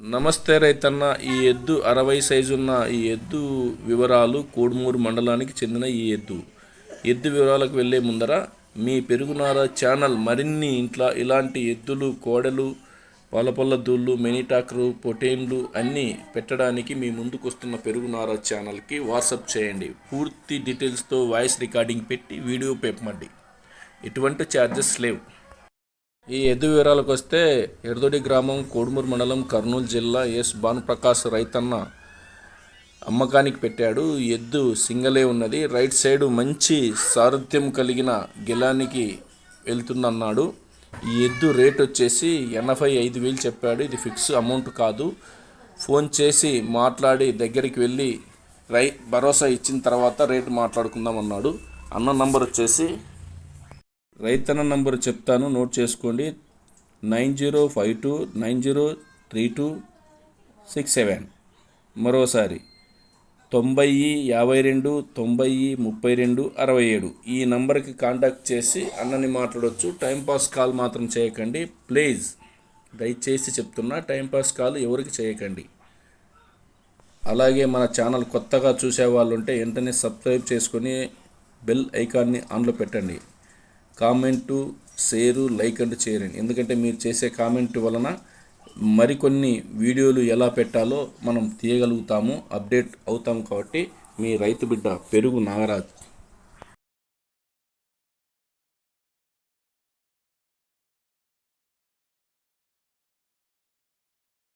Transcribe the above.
నమస్తే రైతన్న ఈ ఎద్దు అరవై సైజున్న ఈ ఎద్దు వివరాలు కోడుమూరు మండలానికి చెందిన ఈ ఎద్దు. ఎద్దు వివరాలకు వెళ్ళే ముందర మీ పెరుగునార ఛానల్ మరిన్ని ఇంట్లో ఇలాంటి ఎద్దులు కోడలు పొలపొల్ల దూళ్ళు మెనిటాకరు పొటేన్లు అన్నీ పెట్టడానికి మీ ముందుకు వస్తున్న పెరుగునార ఛానల్కి వాట్సప్ చేయండి. పూర్తి డీటెయిల్స్తో వాయిస్ రికార్డింగ్ పెట్టి వీడియో పెప్పమండి ఎటువంటి ఛార్జెస్ లేవు. ఈ ఎద్దు వివరాలకు వస్తే ఎర్దొడి గ్రామం కోడుమూరు మండలం కర్నూలు జిల్లా ఎస్ భానుప్రకాష్ రైతన్న అమ్మకానికి పెట్టాడు. ఈ ఎద్దు సింగలే ఉన్నది. రైట్ సైడ్ మంచి సారథ్యం కలిగిన గెలానికి వెళ్తుందన్నాడు. ఈ ఎద్దు రేట్ వచ్చేసి ఎనభై ఐదు వేలు చెప్పాడు. ఇది ఫిక్స్ అమౌంట్ కాదు. ఫోన్ చేసి మాట్లాడి దగ్గరికి వెళ్ళి రై భరోసా ఇచ్చిన తర్వాత రేటు మాట్లాడుకుందాం అన్నాడు అన్న నంబర్ వచ్చేసి రైతన్న నంబర్ చెప్తాను నోట్ చేసుకోండి. Nine zero five two nine zero three two six seven. మరోసారి. తొంభై యాభై రెండు తొంభై ముప్పై రెండు అరవై ఏడు. ఈ నంబర్కి కాంటాక్ట్ చేసి అన్నని మాట్లాడవచ్చు టైంపాస్ కాల్ మాత్రం చేయకండి. ప్లీజ్ దయచేసి చెప్తున్నా టైంపాస్ కాల్ ఎవరికి చేయకండి. అలాగే మన ఛానల్ కొత్తగా చూసే వాళ్ళు ఉంటే వెంటనే సబ్స్క్రైబ్ చేసుకొని బెల్ ఐకాన్ని ఆన్లో పెట్టండి. కామెంటు షేరు లైక్ అండ్ చేయరండి ఎందుకంటే మీరు చేసే కామెంట్ వలన మరికొన్ని వీడియోలు ఎలా పెట్టాలో మనం తీయగలుగుతాము అప్డేట్ అవుతాం కాబట్టి మీ రైతు బిడ్డ పెరుగు నాగరాజ్.